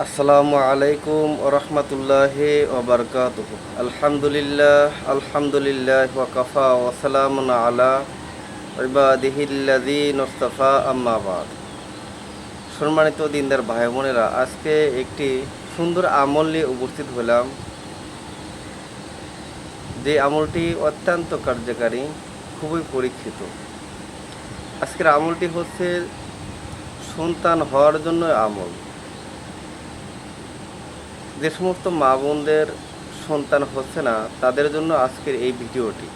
আসসালামু আলাইকুম ওরহমতুল্লাহ ওবরকাত আলহামদুলিল্লাহ আলহামদুলিল্লাহ ওয়াকাফা ওসালাম আলা ইবাদিহিল্লাদি নস্তফা আম্মাবাদ সম্মানিত দিনদার ভাই বোনেরা, আজকে একটি সুন্দর আমল নিয়ে উপস্থিত হলাম। যে আমলটি অত্যন্ত কার্যকারী, খুবই পরীক্ষিত। আজকের আমলটি হচ্ছে সন্তান হওয়ার জন্য আমল। যে সমস্ত মা বোনদের সন্তান হচ্ছে না, তাদের জন্য আজকের এই ভিডিওটি।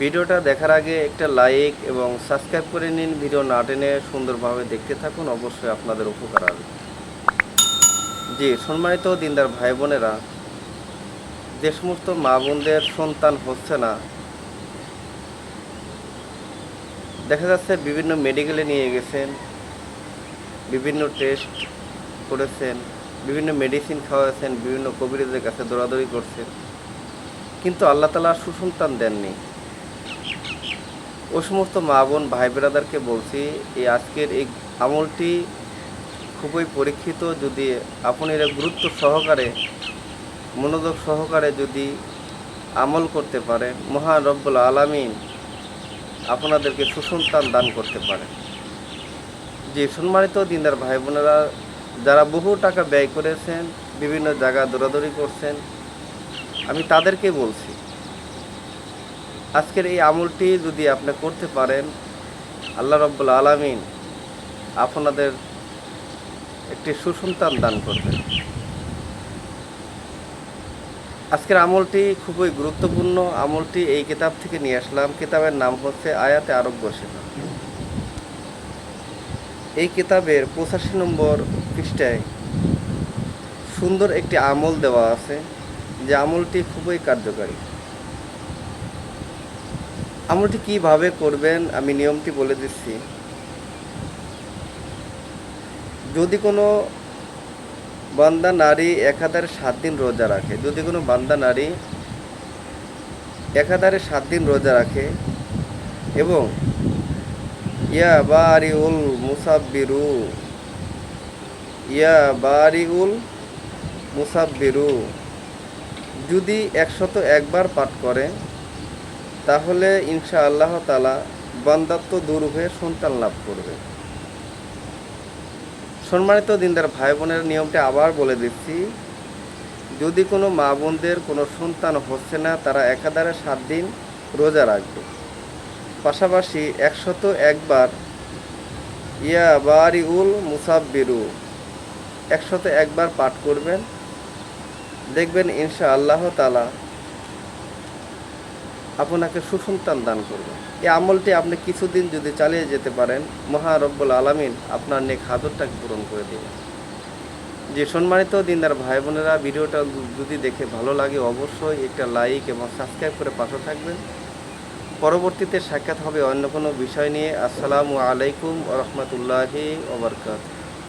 ভিডিওটা দেখার আগে একটা লাইক এবং সাবস্ক্রাইব করে নিন। ভিডিও না টেনে সুন্দরভাবে দেখতে থাকুন, অবশ্যই আপনাদের উপকার হবে জি, সম্মানিত দিনদার ভাই বোনেরা, যে সমস্ত মা বোনদের সন্তান হচ্ছে না, দেখা যাচ্ছে বিভিন্ন মেডিকেলে নিয়ে গেছেন, বিভিন্ন টেস্ট করেছেন বিভিন্ন মেডিসিন খাওয়াচ্ছেন, বিভিন্ন কবিরাজের কাছে দৌড়াদৌড়ি করছেন কিন্তু আল্লাহ তালা সুসন্তান দেননি। ও সমস্ত মা বোন, ভাই বেরাদারকে বলছি, এই আজকের এই আমলটি খুবই পরীক্ষিত। যদি আপনি এর গুরুত্ব সহকারে, মনোযোগ সহকারে যদি আমল করতে পারে মহান রব্বুল আলামিন আপনাদেরকে সুসন্তান দান করতে পারে যে সম্মানিত দিনদার ভাই বোনেরা যারা বহু টাকা ব্যয় করেছেন, বিভিন্ন জায়গা দৌড়াদৌড়ি করছেন, আমি তাদেরকে বলছি, আজকের এই আমলটি যদি আপনি করতে পারেন, আল্লাহ রব্বুল আলামিন আপনাদের একটি সুসন্তান দান করবেন। আজকের আমলটি খুবই গুরুত্বপূর্ণ, আমলটি এই কিতাব থেকে নিয়ে আসলাম। কিতাবের নাম হচ্ছে আয়াতে আরোগ্য সেবা। এই কিতাবের পঁচাশি নম্বর পৃষ্ঠায় সুন্দর একটি আমল দেওয়া আছে, যে আমলটি খুবই কার্যকারী। আমলটি কীভাবে করবেন আমি নিয়মটি বলে দিচ্ছি। যদি কোনো বান্দা নারী একাধারে সাত দিন রোজা রাখে, যদি কোনো বান্দা নারী একাধারে সাত দিন রোজা রাখে এবং ইয়া বা বারিউল মুসাব্বিরু ইয়া বারিউল মুসাব্বিরু। যদি একশত একবার পাঠ করে, তাহলে ইনশা আল্লাহ তালা বান্দাত্ব দূর হয়ে সন্তান লাভ করবে। সম্মানিত দিনদার ভাই বোনের নিয়মটা আবার বলে দিচ্ছি, যদি কোনো মা বোনদের কোনো সন্তান হচ্ছে না, তারা একাধারে সাত দিন রোজা রাখবে। পাশাপাশি একশত একবার ইয়া বারিউল মুসাব্বিরু একশত একবার পাঠ করবেন। দেখবেন ইনশা আল্লাহ তালা আপনাকে সুসন্তান দান করবে। এই আমলটি আপনি কিছুদিন যদি চালিয়ে যেতে পারেন মহারব্বুল আলামিন আপনার নেক হাজরটাকে পূরণ করে দেবেন। যে সম্মানিত দিনদার ভাই বোনেরা, ভিডিওটা যদি দেখে ভালো লাগে অবশ্যই একটা লাইক এবং সাবস্ক্রাইব করে পাশে থাকবেন। পরবর্তীতে সাক্ষাৎ হবে অন্য কোনো বিষয় নিয়ে। আসসালামু আলাইকুম রহমতুল্লাহি ওবরকাত